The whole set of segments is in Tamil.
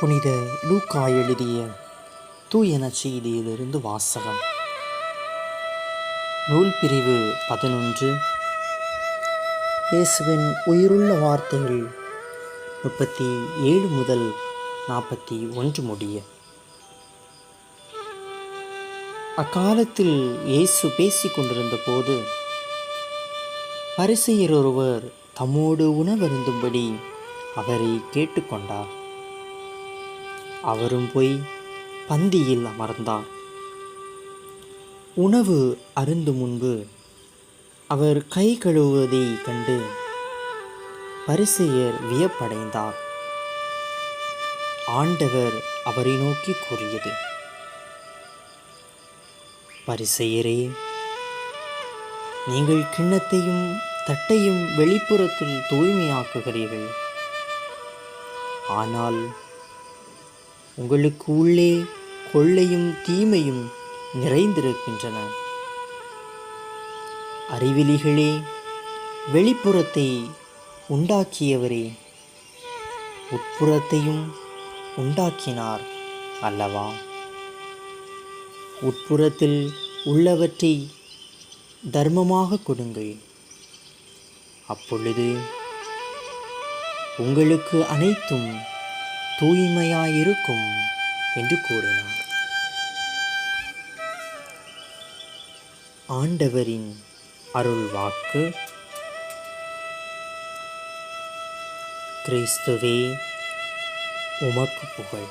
புனித லூக்கா எழுதிய தூயன செய்தியிலிருந்து வாசகம். நூல் பிரிவு பதினொன்று. இயேசுவின் உயிருள்ள வார்த்தைகள் முப்பத்தி ஏழு முதல் நாற்பத்தி ஒன்று முடிய. அக்காலத்தில் இயேசு பேசிக் கொண்டிருந்த போது பரிசெயர் ஒருவர் தம்மோடு உணவருந்தும்படி அவரை கேட்டுக்கொண்டார் அவரும் போய் பந்தியில் அமர்ந்தார் உணவு அருந்து முன்பு அவர் கை கழுவுவதை கண்டு பரிசெயர் வியப்படைந்தார். ஆண்டவர் அவரை நோக்கி கூறியது பரிசெயரே நீங்கள் கிண்ணத்தையும் தட்டையும் வெளிப்புறத்தில் தூய்மையாக்குகிறீர்கள். ஆனால் உங்களுக்கு உள்ளே கொள்ளையும் தீமையும் நிறைந்திருக்கின்றன. அறிவிலிகளே வெளிப்புறத்தை உண்டாக்கியவரே உட்புறத்தையும் உண்டாக்கினார் அல்லவா? உட்புறத்தில் உள்ளவற்றை தர்மமாக கொடுங்கள். அப்பொழுது உங்களுக்கு அனைத்தும் தூய்மையாயிருக்கும் என்று கூறினார். ஆண்டவரின் அருள் வாக்கு கிறிஸ்துவே உமக்கு புகழ்.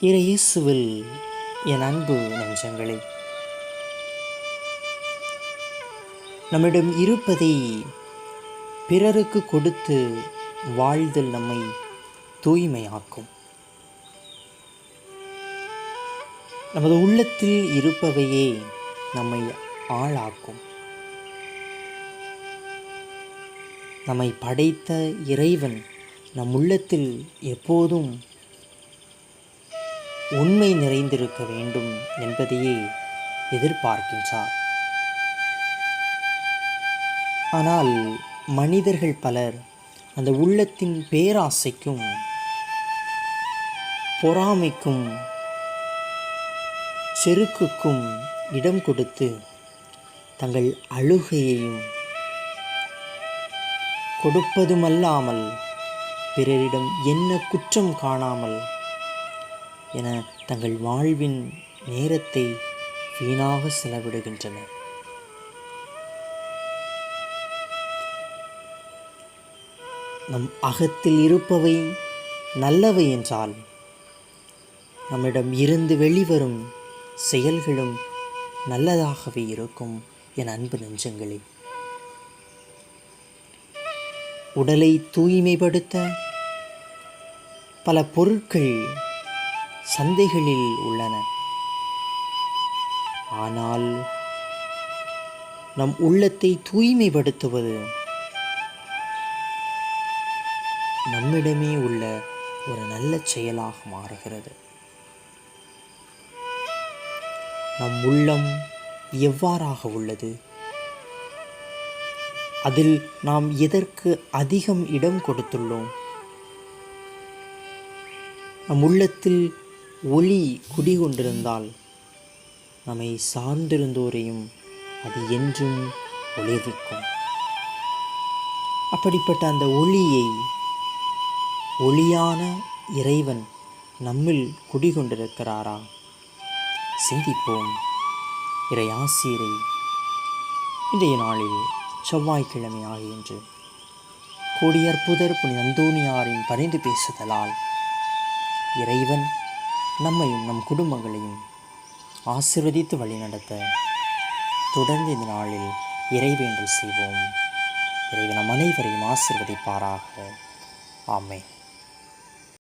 இயேசுவில் என் அன்பு நெஞ்சங்களை நம்மிடம் இருப்பதை பிறருக்கு கொடுத்து வாழ்தல் நம்மை தூய்மையாக்கும். நமது உள்ளத்தில் இருப்பவையே நம்மை ஆளாக்கும். நம்மை படைத்த இறைவன் நம் உள்ளத்தில் எப்போதும் உண்மை நிறைந்திருக்க வேண்டும் என்பதையே எதிர்பார்க்கின்றார். ஆனால் மனிதர்கள் பலர் அந்த உள்ளத்தின் பேராசைக்கும் பொறாமைக்கும் செருக்குக்கும் இடம் கொடுத்து தங்கள் அழுகையையும் கொடுப்பதுமல்லாமல் பிறரிடம் என்ன குற்றம் காணாமல் என தங்கள் வாழ்வின் நேரத்தை வீணாக செலவிடுகின்றனர். நம் அகத்தில் இருப்பவை நல்லவை என்றால் நம்மிடம் இருந்து வெளிவரும் செயல்களும் நல்லதாகவே இருக்கும் என் அன்பு நெஞ்சங்களே. உடலை தூய்மைப்படுத்த பல பொருட்கள் சந்தைகளில் உள்ளன. ஆனால் நம் உள்ளத்தை தூய்மைப்படுத்துவது நம்மிடமே உள்ள ஒரு நல்ல செயலாக மாறுகிறது. நம் உள்ளம் எவ்வாறாக உள்ளது? அதில் நாம் எதற்கு அதிகம் இடம் கொடுத்துள்ளோம்? நம் உள்ளத்தில் ஒளி குடிகொண்டிருந்தால் நம்மை சார்ந்திருந்தோரையும் அது என்றும் ஒளிர்விக்கும். அப்படிப்பட்ட அந்த ஒளியை ஒளியான இறைவன் நம்மில் குடிகொண்டிருக்கிறாரா? சிந்திப்போம். இறை ஆசிரியரை இன்றைய நாளில் செவ்வாய்க்கிழமை ஆகியன்று கோடியற்புதர் புனி அந்தோனியாரின் பரிந்து பேசுதலால் இறைவன் நம்மையும் நம் குடும்பங்களையும் ஆசிர்வதித்து வழிநடத்த தொடர்ந்து இந்த நாளில் இறைவேண்டல் செய்வோம். இறைவன் நம் அனைவரையும் ஆசிர்வதிப்பாராக. ஆமை